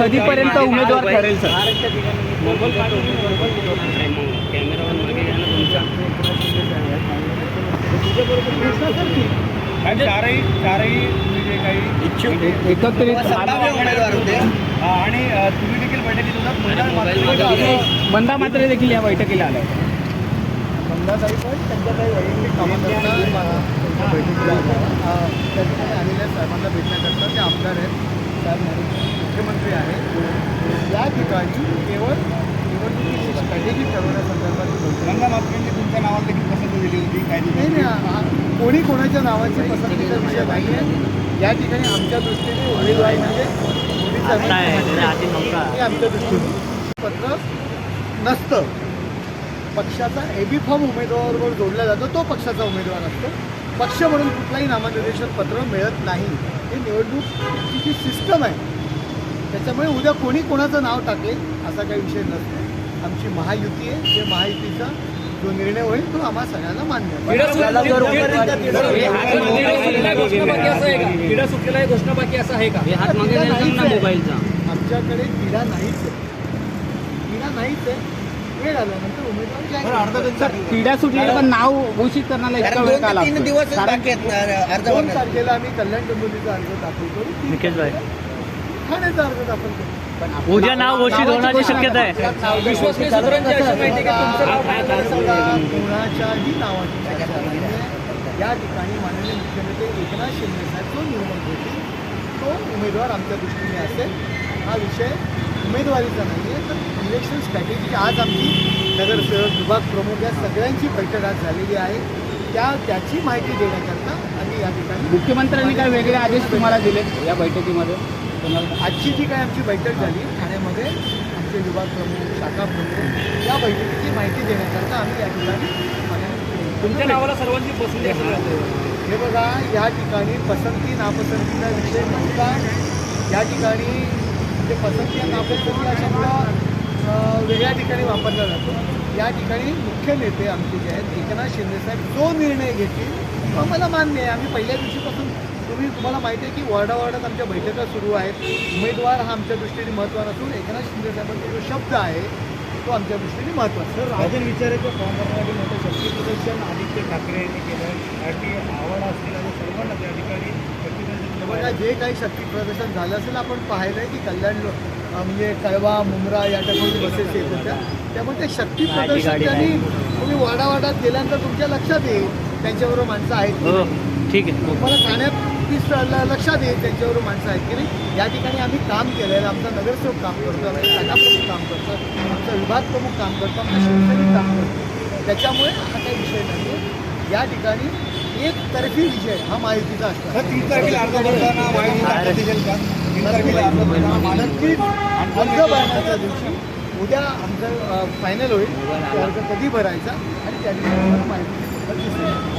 कधीपर्यंत उमेदवार ठरेल सर? चारही चारही तुम्ही जे काही इच्छुक एकत्रित. उमेदवार होते. आणि तुम्ही देखील बैठकीत होतात मोबाईल मात्र- मागे मंदा मात्र देखील या बैठकीला आलाय मंदाताई पण त्यांच्या काही वैयक्तिक कामाकरता त्यांच्या बैठकीला आल्या. अं, त्या ठिकाणी आलेल्या साहेबांना भेटण्याकरता ते आमदार आहेत. साहेब माननीय मुख्यमंत्री आहेत. या ठिकाणी केवळ निवडणुकीची स्ट्रॅटेजी ठरवण्यासंदर्भात गंगा मात्रेंनी तुमच्या नावाला देखील पसंती दिली होती काही नाही नाही कोणी कोणाच्या नावाची पसंतीचा विषय नाही आहे या ठिकाणी आमच्या दृष्टीने उमेदवार म्हणजे आमच्या दृष्टीने. पत्र नसतं. पक्षाचा एबी फॉर्म उमेदवारावर जोडला जातो तो पक्षाचा उमेदवार असतो. पक्ष म्हणून कुठलाही नामनिर्देशन पत्र मिळत नाही. हे निवडणूकची जी सिस्टम आहे. त्याच्यामुळे उद्या कोणी कोणाचं नाव टाकेल असा काही विषय नसतो. आमची महायुती आहे. ते महायुतीचा जो निर्णय होईल तो आम्हा सगळ्यांना मान्य आहे. क्रीडा सुटलेला आहे घोषणा बाकी असं आहे का? हे हात मागे घ्या सांग ना मोबाईलचा. आमच्याकडे क्रीडा नाहीच आहे. क्रीडा नाहीच आहे. वेळ आल्यानंतर उमेदवार जाहीर होईल. सर क्रीडा सुटलेलं पण नाव घोषित करण्याला इतका वेळ का लागतो? कारण दोन तारखेला आम्ही कल्याण डोंबिवलीचा अर्ज दाखल करू. तीन निकेश भाई. तारखेला ठाण्याचा अर्ज दाखल करू. उद्या नाव घोषित होण्याची शक्यता आहे. विश्वसनीय सूत्रांची अशी माहिती आहे की तुमचं? नाव काय बघा, कोणाच्याही नावाची चर्चा. या ठिकाणी माननीय मुख्यमंत्री एकनाथ शिंदे साहेब जो होतील तो उमेदवार आमच्या दृष्टीने असेल. हा विषय उमेदवारीचा नाही आहे तर इलेक्शन स्ट्रॅटेजी आज आमची नगरसेवक विभाग प्रमुख या सगळ्यांची बैठक आज झालेली आहे. त्या त्याची माहिती देण्याकरता आम्ही या ठिकाणी मुख्यमंत्र्यांनी काय वेगळे आदेश तुम्हाला दिले या बैठकीमध्ये? तुम्हाला आजची जी काय आमची बैठक झाली ठाण्यामध्ये आमचे विभाग प्रमुख शाखा प्रमुख या बैठकीची माहिती देण्याकरता आम्ही या ठिकाणी तुमच्या नावाला सर्वांची पसंती हे बघा या ठिकाणी पसंती नापसंतीचा विषय नव्हता. या ठिकाणी म्हणजे पसंती आणि नापसंती हा शब्द वेगळ्या ठिकाणी वापरला जातो. या ठिकाणी मुख्य नेते आमचे जे आहेत एकनाथ शिंदेसाहेब जो निर्णय घेतील तो आम्हाला मान्य आहे. आम्ही पहिल्या दिवशीपासून तुम्ही तुम्हाला माहिती आहे की वॉर्डावॉर्डात आमच्या बैठका सुरू आहेत. उमेदवार हा आमच्या दृष्टीने महत्त्वाचा असून एकनाथ शिंदेसाहेबांचा जो शब्द आहे तो आमच्या दृष्टीने महत्त्वाचा आहे. राजन विचारायचं फॉर्म भरण्यासाठी मोठं शक्ती प्रदर्शन आदित्य ठाकरे यांनी केलं त्यासाठी आवड असतील आणि सर्वांना त्या ठिकाणी बघा जे काही शक्ती प्रदर्शन झालं असेल आपण पाहिलं आहे की कल्याण म्हणजे कळवा मुंब्रा या ठिकाणी बसेस येत होत्या. त्यामुळे ते शक्ती प्रदर्शन त्यांनी तुम्ही वाडावाडात गेल्यानंतर तुमच्या लक्षात येईल त्यांच्याबरोबर माणसं आहेत हो. ठीक आहे. तुम्हाला ठाण्यात लक्षात येईल त्यांच्याबरोबर माणसं आहेत की नाही. या ठिकाणी आम्ही काम केलेलं आहे आमचा नगरसेवक काम करतो आमचा प्रमुख काम करतो आमचा विभाग प्रमुख काम करतो आमचा शिवसैनिक काम करतो त्याच्यामुळे हा काही विषय नाही या ठिकाणी एकतर्फी विषय हा महायुतीचा असतो तीन तारखेला अर्ज भरताना माहिती दाखल दिसेल का तीन तारखेला अर्ज भरताना नक्कीच अर्ज भरण्याच्या दिवशी उद्या आमचं फायनल होईल. तो अर्ज कधी भरायचा? आणि त्या माहिती.